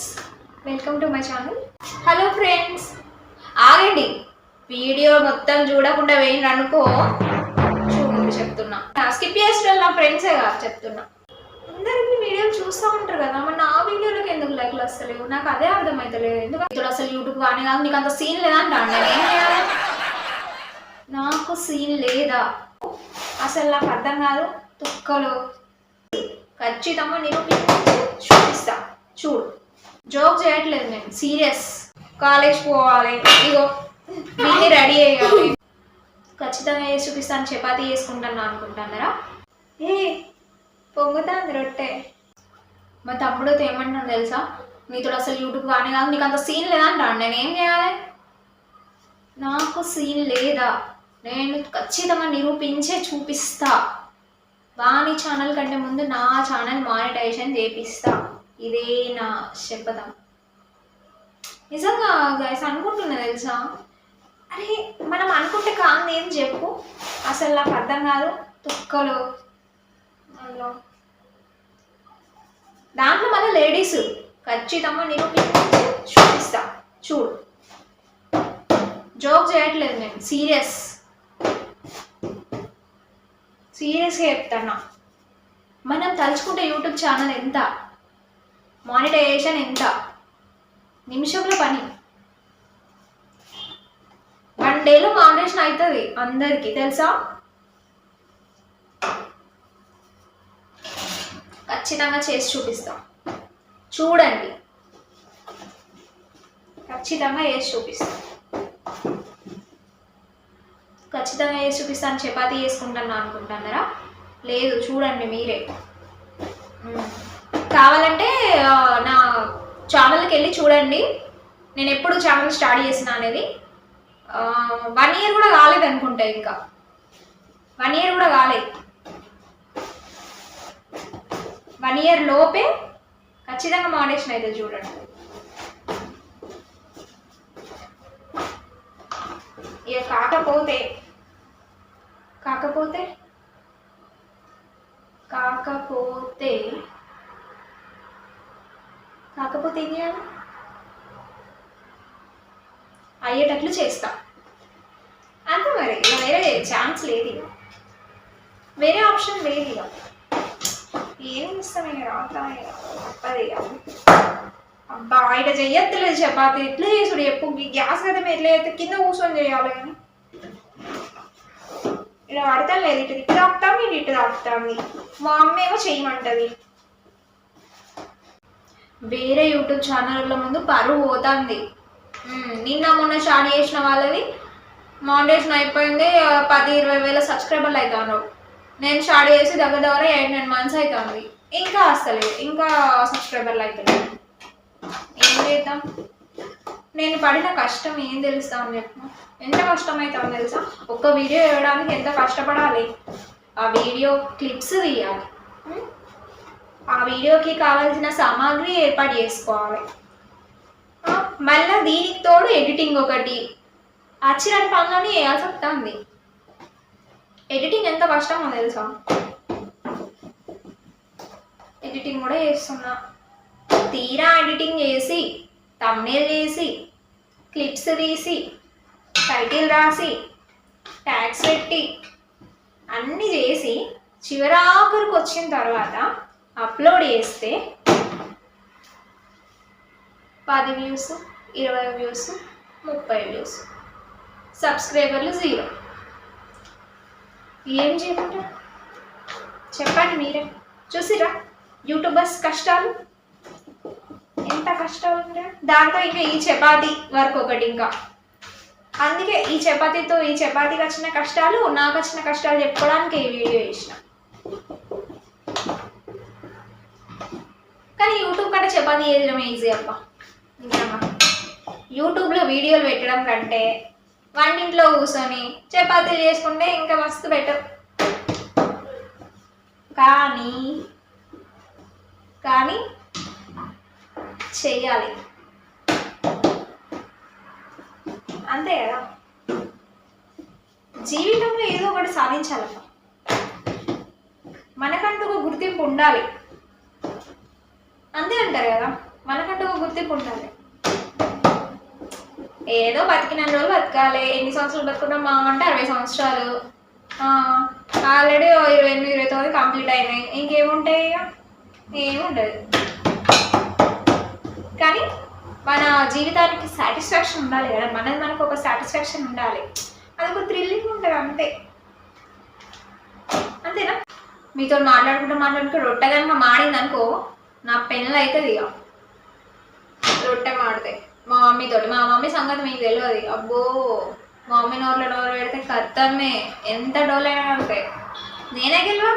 Friends. Welcome to my channel hello friends ఆగండి. Video మొత్తం చూడకుండా వేయండి అనుకో. చూడండి చెప్తున్నా. స్కిప్ చేసిన నా ఫ్రెండ్సే కాదు చెప్తున్నా. అందరికీ వీడియో చూస్తూ ఉంటారు కదా. మరి నా వీడియోలకు ఎందుకు లైక్లు వస్తలేవు నాకు అదే అర్థమవుతలేదు ఎందుకు ఇప్పుడు అసలు యూట్యూబ్ కానీ కాదు నీకు అంత సీన్ లేదా నేను ఏం నాకు సీన్ లేదా? అసలు నాకు అర్థం కాదు. తుక్కలు. ఖచ్చితంగా నేను చూపిస్తా. చూడు. జోక్ చేయట్లేదు నేను. సీరియస్ కాలేజ్ పోవాలి. ఇగో వీటిని రెడీ అయ్యాలి ఖచ్చితంగా వేసి చూపిస్తాను చపాతీ చేసుకుంటాను అనుకుంటున్నారా? ఏ పొంగుతాంది రొట్టె. మా తమ్ముడు ఏమంటున్నాను తెలుసా? నీతో అసలు యూట్యూబ్ కానీ కాదు నీకు అంత సీన్ లేదా అంటాను నేను ఏం చేయాలి? నాకు సీన్ లేదా? నేను ఖచ్చితంగా నిరూపించే చూపిస్తా. వాణి ఛానల్ కంటే ముందు నా ఛానల్ మానిటైజేషన్ చేపిస్తా. ఇదే నా శపథం. నిజంగా గైస్ అనుకుంటున్నా తెలుసా? అరే మనం అనుకుంటే కాదు ఏం చెప్పు? అసలు నాకు అర్థం కాదు. తుక్కలు. అందులో దాంట్లో మళ్ళీ లేడీస్ ఖచ్చితంగా నేను చూపిస్తా. చూడు. జోక్ చేయట్లేదు నేను. సీరియస్ సీరియస్గా చెప్తాను మనం తలుచుకుంటే యూట్యూబ్ ఛానల్ ఎంత? మానిటైజేషన్ ఎంత? నిమిషంలో పని. వన్ డేలో మానిటేషన్ అవుతుంది అందరికీ తెలుసా? ఖచ్చితంగా చేసి చూపిస్తాం. చూడండి. ఖచ్చితంగా చేసి చూపిస్తాం. ఖచ్చితంగా వేసి చూపిస్తాను చపాతీ చేసుకుంటాను అనుకుంటున్నారా? లేదు చూడండి మీరే. కావాలంటే నా ఛానల్కి వెళ్ళి చూడండి. నేను ఎప్పుడు ఛానల్ స్టార్ట్ చేసిన అనేది. వన్ ఇయర్ కూడా కాలేదు అనుకుంటా ఇంకా. వన్ ఇయర్ కూడా కాలేదు వన్ ఇయర్ లోపే ఖచ్చితంగా మానేషన్ అయితే చూడండి. ఇక కాకపోతే కాకపోతే కాకపోతే కాకపోతే ఏం చేయాలి? అయ్యేటట్లు చేస్తా. అంతే మరి. ఇక వేరే ఛాన్స్ లేదు ఇక. వేరే ఆప్షన్ లేదు ఇక. ఏం ఇస్తాం ఇక? రాతా ఇక. తప్పదు ఇక. అబ్బా ఆయన చెయ్యొద్దులేదు చపాతి. ఎట్లా చేసుడు చెప్పు. గ్యాస్ కదా ఎట్లా చేస్తే కింద కూర్చొని చేయాలి కానీ ఇలా పడతాం లేదు. ఇటు ఇటు తాపుతాం ఇటు ఇటు తాపుతాం మా అమ్మ ఏమో చేయమంటది. వేరే యూట్యూబ్ ఛానళ్ళ ముందు పరువు పోతుంది. నిన్న మొన్న స్టార్ట్ చేసిన వాళ్ళది మౌండేషన్ అయిపోయింది పది ఇరవై వేల సబ్స్క్రైబర్లు అవుతాను నేను స్టార్ట్ చేసి దగ్గర దగ్గర ఎయిట్ నైన్ మంత్స్ అవుతుంది ఇంకా వస్తలేదు ఇంకా సబ్స్క్రైబర్లు అవుతలేదు ఏం చేద్దాం? నేను పడిన కష్టం ఏం తెలుస్తా అని చెప్పు. ఎంత కష్టం అవుతుందో తెలుసా? ఒక్క వీడియో వేయడానికి ఎంత కష్టపడాలి? ఆ వీడియో క్లిప్స్ తీయాలి. ఆ వీడియోకి కావాల్సిన సామాగ్రి ఏర్పాటు చేసుకోవాలి. మళ్ళీ దీనికి తోడు ఎడిటింగ్ ఒకటి. అచ్చిరాని పనులని వేయాల్సి వస్తుంది. ఎడిటింగ్ ఎంత కష్టమో తెలుసా? ఎడిటింగ్ కూడా చేస్తున్నా. తీరా ఎడిటింగ్ చేసి తమ్నేల్ చేసి క్లిప్స్ తీసి టైటిల్ రాసి ట్యాగ్స్ పెట్టి అన్నీ చేసి చివరాఖరికి వచ్చిన తర్వాత అప్లోడ్ చేస్తే పది వ్యూస్ ఇరవై వ్యూస్ ముప్పై వ్యూస్ సబ్స్క్రైబర్లు జీరో. ఏం చేయకుండా చెప్పండి మీరే. చూసిరా? యూట్యూబర్స్ కష్టాలు. ఎంత కష్టాలు ఉంటాయి? దాంతో ఇంకా ఈ చపాతీ వర్క్ ఒకటి ఇంకా. అందుకే ఈ చపాతీతో ఈ చపాతీకి వచ్చిన కష్టాలు నాకు వచ్చిన కష్టాలు చెప్పుకోవడానికి ఈ వీడియో చేసిన. కానీ యూట్యూబ్ కంటే చపాతీ చేయడం ఈజీ అబ్బా. యూట్యూబ్లో వీడియోలు పెట్టడం కంటే వంటింట్లో కూర్చొని చపాతీలు చేసుకుంటే ఇంకా మస్తు బెటర్ కానీ కానీ చెయ్యాలి. అంతే కదా? జీవితంలో ఏదో ఒకటి సాధించాలమ్మా మనకంటూ ఒక గుర్తింపు ఉండాలి. అంతే అంటారు కదా? మనకంటూ ఒక గుర్తింపు ఉండాలి. ఏదో బతికిన రోజులు బతకాలి. ఎన్ని సంవత్సరాలు బతుకున్నాం మా అంటే అరవై సంవత్సరాలు. ఆల్రెడీ ఇరవై ఎనిమిది ఇరవై తొమ్మిది కంప్లీట్ అయినాయి. ఇంకేముంటాయి ఇక? ఏముండదు. కానీ మన జీవితానికి సాటిస్ఫాక్షన్ ఉండాలి కదా? మనది మనకు ఒక సాటిస్ఫాక్షన్ ఉండాలి. అది ఒక థ్రిల్లింగ్ ఉంటుంది అంతే. అంతేనా? మీతో మాట్లాడుకుంటూ మాట్లాడుకుంటూ రొట్టె కనుక మాడింది అనుకో నా పెన్నులు అవుతుంది ఇక రొట్టె మాడితే. మా మమ్మీతోటి. మా మమ్మీ సంగతి మీకు తెలియదు అబ్బో మా మమ్మీ నోట్లో డోర్ పెడితే కత్తమ్మే. ఎంత డోలైనా ఉంటాయి నేనే గెలవా?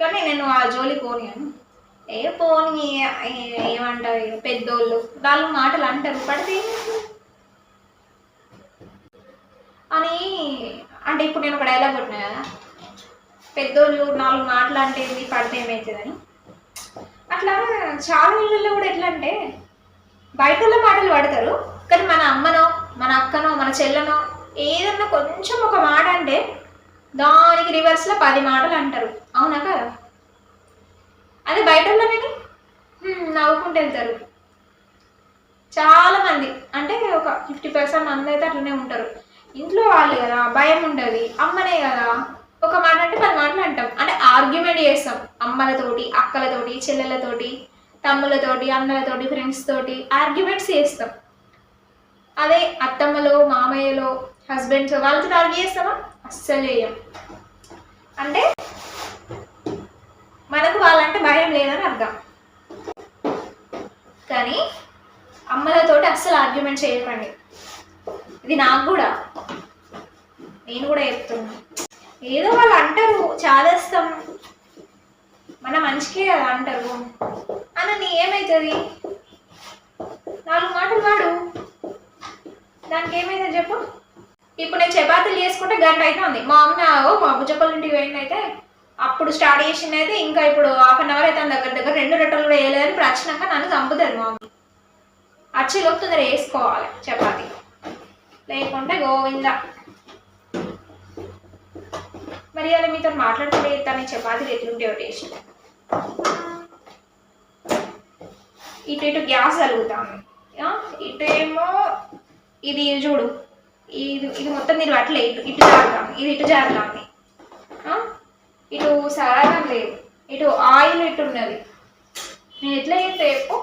కానీ నేను ఆ జోలి పోనీయను. ఏ పోని ఏమంటారు ఇక పెద్దోళ్ళు. వాళ్ళు మాటలు అంటారు. పడితే అని అంటే ఇప్పుడు నేను ఒక డైలాగ్ కొట్టినా కదా. పెద్దోళ్ళు నాలుగు మాటలు అంటే ఏంది పడితే ఏమవుతుందని అట్లా చాలా ఇళ్ళల్లో కూడా ఎట్లా అంటే బయట మాటలు పడతారు కానీ మన అమ్మనో మన అక్కనో మన చెల్లనో ఏదన్నా కొంచెం ఒక మాట అంటే దానికి రివర్స్లో పది మాటలు అంటారు. అవునా కదా? అది బయట వాళ్ళని నవ్వుకుంటూ వెళ్తారు. చాలామంది అంటే ఒక ఫిఫ్టీ పర్సెంట్ మంది అయితే అట్లనే ఉంటారు. ఇంట్లో వాళ్ళు కదా భయం ఉండదు అమ్మనే కదా. ఒక మాట అంటే పది మాటలు అంటాం. అంటే ఆర్గ్యుమెంట్ చేస్తాం. అమ్మలతోటి అక్కలతోటి చెల్లెలతోటి తమ్ములతోటి అన్నలతోటి ఫ్రెండ్స్ తోటి ఆర్గ్యుమెంట్స్ చేస్తాం. అదే అత్తమ్మలో మామయ్యలో హస్బెండ్స్ వాళ్ళతో ఆర్గ్యూ చేస్తామా? అస్సలు చేయం. అంటే మనకు వాళ్ళంటే భయం లేదని అర్థం. కానీ అమ్మలతోటి అస్సలు ఆర్గ్యుమెంట్ చేయకండి. ఇది నాకు కూడా. నేను కూడా చెప్తున్నాను ఏదో వాళ్ళు అంటారు చాలేస్తాం మన మంచికే కదా అంటారు. అన్న నీ ఏమవుతుంది నాలుగు మాటలు వాడు. దానికి ఏమైంది చెప్పు. ఇప్పుడు నేను చపాతీలు చేసుకుంటే గంట అవుతుంది మా అమ్మ ఓ మా బుజ్జపల్లి ఇంటికి పోయింది అయితే అప్పుడు స్టార్ట్ చేసింది అయితే ఇంకా ఇప్పుడు హాఫ్ అన్ అవర్ అయితే దగ్గర దగ్గర రెండు రొట్టెలు కూడా వేయలేదని ఇప్పుడు వచ్చినాక నన్ను చంపుతుంది మా మమ్మీ అచ్చేలోపు తొందర వేసుకోవాలి చపాతీ. లేకుంటే గోవిందా. మరి అలా మీతో మాట్లాడుకుంటే తన చపాతీలు ఎట్లుంటాయో టేస్ట్? ఇటు ఇటు గ్యాస్ కలుగుతాను ఇటేమో ఇది చూడు. ఇది ఇది మొత్తం మీరు అట్లే ఇటు ఇటు జారుతాను ఇది ఇటు జారుతాను ఇటు సరళం లేదు. ఇటు ఆయిల్ ఇటు ఉన్నది నేను ఎట్లా చేస్తే చెప్పు?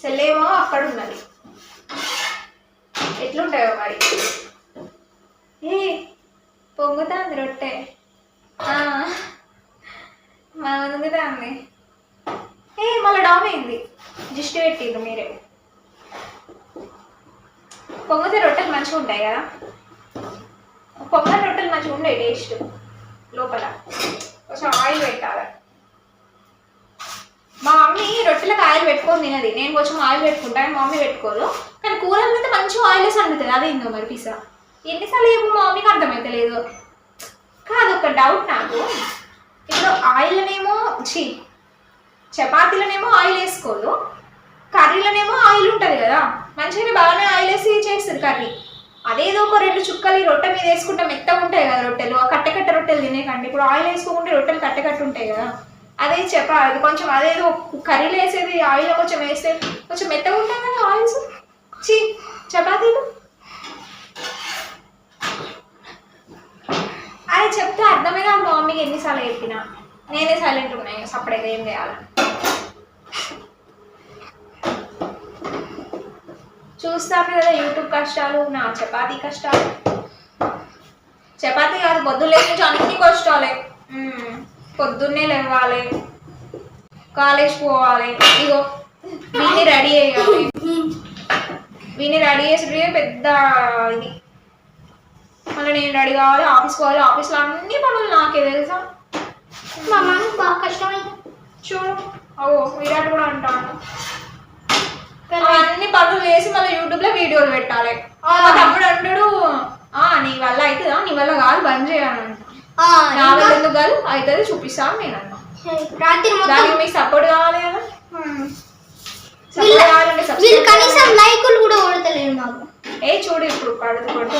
సెల్లేమో అక్కడ ఉన్నది ఎట్లుంటాయో మరి? ఏ పొంగుతాంది రొట్టె ఆ, మా ఉంది ఏ మళ్ళీ డామ్ అయింది జిస్ట్ పెట్టిండ్రు మీరే పొంగితే రొట్టెలు మంచిగా ఉంటాయి కదా పొంగని రొట్టెలు మంచిగా ఉండే టేస్ట్ లోపల కొంచెం ఆయిల్ పెట్టాలి మా మమ్మీ రొట్టెలకు ఆయిల్ పెట్టుకొని తినది నేను కొంచెం ఆయిల్ పెట్టుకుంటాను మా మమ్మీ పెట్టుకోదు కానీ కూరలు అయితే మంచిగా ఆయిల్ వేసి వండుతుంది అదే ఇందో మరి పిసా ఎన్నిసార్లు చెప్పు మా మమ్మీకి అర్థమైతే లేదు. కాదు ఒక డౌట్ నాకు. ఇప్పుడు ఆయిల్నేమో చీ చపాతీలనేమో ఆయిల్ వేసుకోదు కర్రీలనేమో ఆయిల్ ఉంటుంది కదా. మంచిగానే బాగానే ఆయిల్ వేసి చేస్తుంది కర్రీ. అదేదో ఒక రెండు చుక్కలు రొట్టె మీద వేసుకుంటే మెత్తగా ఉంటాయి కదా రొట్టెలు. కట్టెకట్ట కట్ట రొట్టెలు తినేకండి ఇప్పుడు ఆయిల్ వేసుకోకుంటే రొట్టెలు కట్టెకట్టు ఉంటాయి కదా. అదే చెప్పాలి అది కొంచెం అదేదో కర్రీలో వేసేది ఆయిల్ కొంచెం వేస్తే కొంచెం మెత్తగా ఉంటాయి కదా ఆయిల్స్ చీ చపాతీలు? అది చెప్తే అర్థమే కాదు మా మమ్మీకి ఎన్నిసార్లు చెప్పినా? నేనే సైలెంట్ ఉన్నాయి సపరేట్గా ఏం చేయాలని చూస్తాను కదా యూట్యూబ్ కష్టాలు నా చపాతీ కష్టాలు. చపాతీ కాదు పొద్దున్నే నుంచి అన్ని కష్టాలే. పొద్దున్నే లేవాలి. కాలేజ్ పోవాలి. ఇగో వీని రెడీ అయ్యాలి. వీని రెడీ చేసి పెద్ద ఇది. మళ్ళీ నేను రెడీ కావాలి ఆఫీస్ పోవాలి ఆఫీస్లో అన్ని పనులు నాకే తెలుసా? మా అమ్మకి బాగా కష్టమైంది. చూడు. అవో విరాట్ కూడా అంటాను అన్ని పనులు చేసి మళ్ళీ యూట్యూబ్లో వీడియోలు పెట్టాలి. మా తమ్ముడు అంటాడు ఆ నీ వల్ల అవుతుందా నీ వల్ల కాదు బంద్ చేయాలంట ఆ, నా ఇంకా? వల్ల ఎందుకు కాదు? అవుతుంది చూపిస్తాను నేను అన్నా. రాత్రి మొత్తం దానికి మీకు సపోర్ట్ కావాలి కదా? వీళ్ళ- కనీసం చేయాలి. లైకులు కూడా కొడతలేరు మాకు ఏ చూడు ఇప్పుడు పడుతు కొడుతూ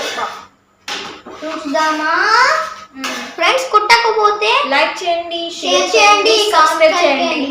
చూద్దామా? ఫ్రెండ్స్ కుట్టకపోతే లైక్ చేయండి షేర్ చేయండి సబ్స్క్రైబ్ చేయండి.